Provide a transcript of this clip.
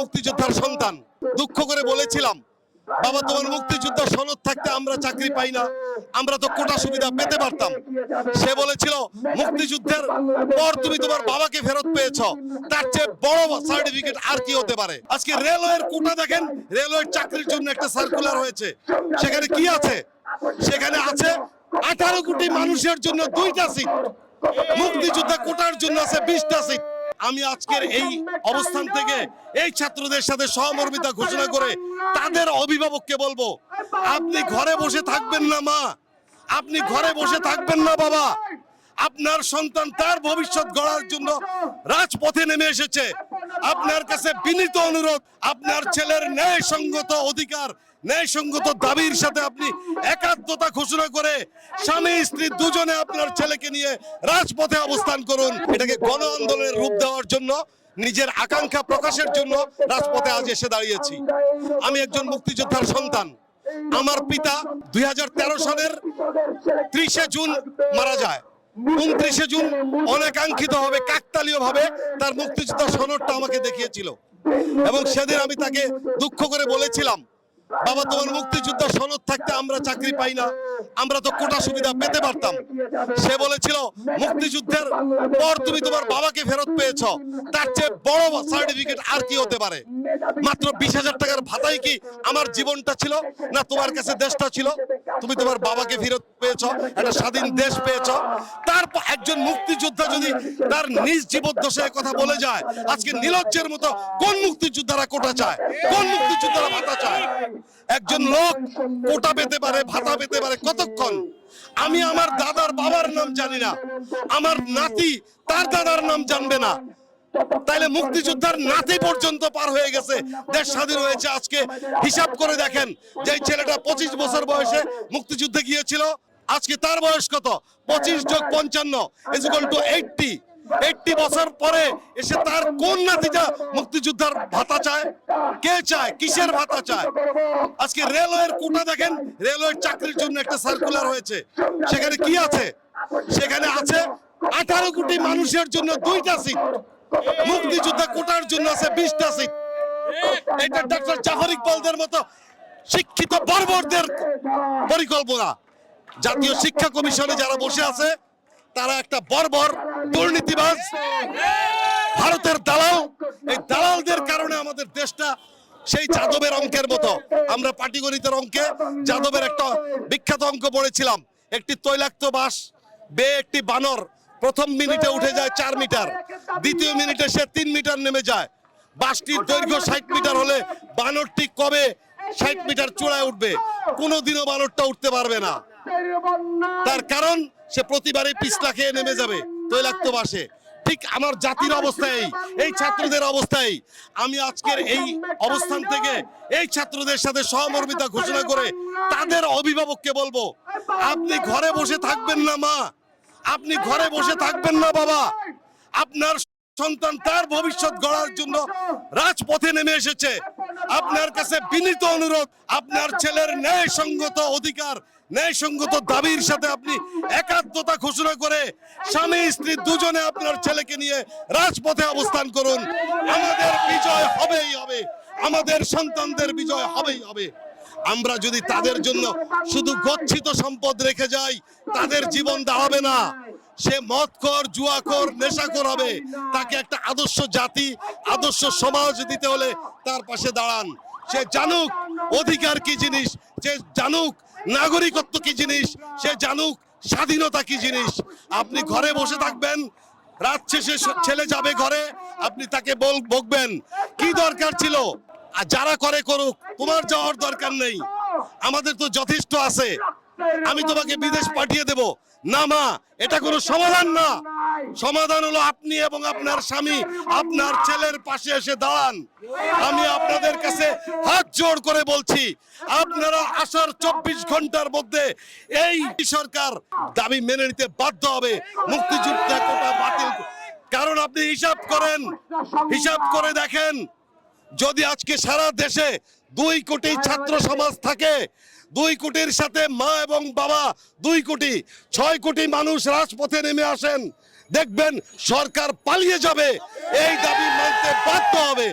মুক্তিযোদ্ধার সন্তান। দুঃখ করে বলেছিলাম, বাবা, তোমার মুক্তিযোদ্ধার সনদ থাকতে আমরা চাকরি পাই না। আমরা তো কোটা সুবিধা পেতে পারতাম। সে বলেছিল, মুক্তিযুদ্ধের পর তুমি তোমার বাবাকে ফেরত পেয়েছ। তার চেয়ে বড় সার্টিফিকেট আর কি হতে পারে? আজকে রেলওয়ের কোটা দেখেন, রেলওয়ের চাকরির জন্য একটা সার্কুলার হয়েছে। সেখানে কি আছে? সেখানে আছে আঠারো কোটি মানুষের জন্য দুইটা সিট মুক্তিযোদ্ধা কোটার জন্য আছে বিশটা সিট আমি আজকের এই অবস্থান থেকে এই ছাত্রদের সাথে সহমর্মিতা ঘোষণা করে তাদের অভিভাবককে বলব আপনি ঘরে বসে থাকবেন না মা। আপনি ঘরে বসে থাকবেন না বাবা। আপনার সন্তান তার ভবিষ্যৎ গড়ার জন্য রাজপথে নেমে এসেছে। আপনার কাছে বিনীত অনুরোধ আপনার ছেলের ন্যায় ন্যায়সঙ্গত অধিকার ন্যায়সঙ্গত দাবির সাথে আপনি একাত্মতা ঘোষণা করে স্বামী, স্ত্রী দুজনে আপনার ছেলেকে নিয়ে রাজপথে অবস্থান করুন। এটাকে গণ আন্দোলনের রূপ দেওয়ার জন্য, নিজের আকাঙ্ক্ষা প্রকাশের জন্য রাজপথে আজ এসে দাঁড়িয়েছি। আমি একজন মুক্তিযোদ্ধার সন্তান। আমার পিতা দুই হাজার তেরো সালের ত্রিশে জুন মারা যায়। উনত্রিশে জুন অনাকাঙ্ক্ষিত ভাবে, কাকতালীয় ভাবে তার মুক্তিযোদ্ধা সনদটা আমাকে দেখিয়েছিল। এবং সেদিন আমি তাকে দুঃখ করে বলেছিলাম বাবা তোমার মুক্তিযোদ্ধা সনদ থাকতে আমরা চাকরি পাই না। আমরা তো কোটা সুবিধা পেতে পারতাম। সে বলেছিল, মুক্তিযুদ্ধের পর তুমি তোমার বাবাকে ফেরত পেয়েছ। তার চেয়ে বড় সার্টিফিকেট আর কি হতে পারে? মাত্র বিশ হাজার টাকার ভাতাই কি আমার জীবনটা ছিল? না তোমার কাছে দেশটা ছিল? তুমি তোমার বাবাকে ফেরত পেয়েছ, একটা স্বাধীন দেশ পেয়েছ। তারপর একজন মুক্তিযোদ্ধা যদি তার নিজ জীবন জীবদ্দশায় কথা বলে যায়, আজকে নীলজ্জের মতো কোন মুক্তিযোদ্ধারা কোটা চায়? কোন মুক্তিযোদ্ধারা ভাতা চায়? একজন লোক কোটা পেতে পারে, ভাতা পেতে পারে কতক্ষণ? আমি আমার দাদার বাবার নাম জানি না। আমার নাতি তার দাদার নাম জানবে না। তাইলে মুক্তিযোদ্ধার নাতি পর্যন্ত পার হয়ে গেছে। দেশ স্বাধীন হয়েছে আজকে। হিসাব করে দেখেন যে ছেলেটা পঁচিশ বছর বয়সে মুক্তিযুদ্ধে গিয়েছিল। আজকে তার বয়স কত? পঁচিশ যোগ পঞ্চান্ন ইজিক্যাল টু এইটটি বছর পরে এসে তার কোন মুক্তিযোদ্ধার ভাতা চায়? কে চায়? কিসের ভাতা চায়? আজকে রেলওয়ের কোটা দেখেন, রেলওয়ের চাকরির জন্য একটা সার্কুলার হয়েছে। সেখানে কি আছে? সেখানে আছে আঠারো কোটি মানুষের জন্য দুইটা সিট মুক্তিযোদ্ধা কোটার জন্য আছে বিশটা সিট এটা ডক্টর জাফর ইকবালদের মতো শিক্ষিত বর্বরদের পরিকল্পনা। জাতীয় শিক্ষা কমিশনে যারা বসে আছে তারা একটা বর্বর দুর্নীতিবাজ। ভারতের দালাল, এই দালালদের কারণে আমাদের দেশটা সেই যাদবের অঙ্কের মতো। আমরা পাটিগণিতের অঙ্কে যাদবের একটা বিখ্যাত অঙ্ক পড়েছিলাম। একটি তৈলাক্ত বাস বে একটি বানর। প্রথম মিনিটে উঠে যায় চার মিটার, দ্বিতীয় মিনিটে সে তিন মিটার নেমে যায়। বাসটির দৈর্ঘ্য ষাট মিটার হলে বানরটি কবে ষাট মিটার চূড়ায় উঠবে? কোনোদিনও বানরটা উঠতে পারবে না। তার কারণ সে প্রতিবারই পিছলা খেয়ে নেমে যাবে তৈলাক্ত বাসে। ঠিক আমার জাতির অবস্থায় এই ছাত্রদের অবস্থায় আমি আজকের এই অবস্থান থেকে এই ছাত্রদের সাথে সহমর্মিতা ঘোষণা করে তাদের অভিভাবককে বলব আপনি ঘরে বসে থাকবেন না মা। আপনি ঘরে বসে থাকবেন না বাবা। আপনার সন্তান তার ভবিষ্যৎ গড়ার জন্য রাজপথে নেমে এসেছে। আপনার কাছে বিনীত অনুরোধ আপনার ছেলের ন্যায়সঙ্গত অধিকার ন্যায়সঙ্গত দাবির সাথে আপনি একাত্মতা ঘোষণা করে স্বামী, স্ত্রী দুজনে আপনার ছেলেকে নিয়ে রাজপথে অবস্থান করুন। আমাদের বিজয় হবেই হবে। আমাদের সন্তানদের বিজয় হবেই হবে। আমরা যদি তাদের জন্য শুধু গচ্ছিত সম্পদ রেখে যাই, তাদের জীবন দাঁড়াবে না। সে মদখর জুয়াখর, নেশাখর হবে। তাকে একটা আদর্শ জাতি, আদর্শ সমাজ দিতে হলে তার পাশে দাঁড়ান। সে জানুক, অধিকার কি জিনিস? সে জানুক নাগরিকত্ব কি জিনিস? সে জানুক, স্বাধীনতা কি জিনিস? আপনি ঘরে বসে থাকবেন, রাত শেষে ছেলে যাবে ঘরে, আপনি তাকে বল বকবেন, কি দরকার ছিল? আর যারা করে করুক, তোমার যাওয়ার দরকার নেই। আমাদের তো যথেষ্ট আছে। আমি তোমাকে বিদেশ পাঠিয়ে দেব। না, মা, এটা কোনো সমাধান না। সমাধান হলো আপনি এবং আপনার স্বামী, আপনার ছেলের পাশে এসে দাঁড়ান। আমি আপনাদের কাছে হাত জোড় করে বলছি, আপনারা আসার চব্বিশ ঘণ্টার মধ্যে এই সরকার দাবি মেনে নিতে বাধ্য হবে। মুক্তিযুদ্ধ কোটা বাতিল। কারণ আপনি হিসাব করেন, হিসাব করে দেখেন, যদি আজকে সারা দেশে দুই কোটি ছাত্র সমাজ থাকে দুই কোটির সাথে মা এবং বাবা, দুই কোটি, ছয় কোটি মানুষ রাজপথে নেমে আসেন। দেখবেন সরকার পালিয়ে যাবে, এই দাবি মানতে বাধ্য হবে।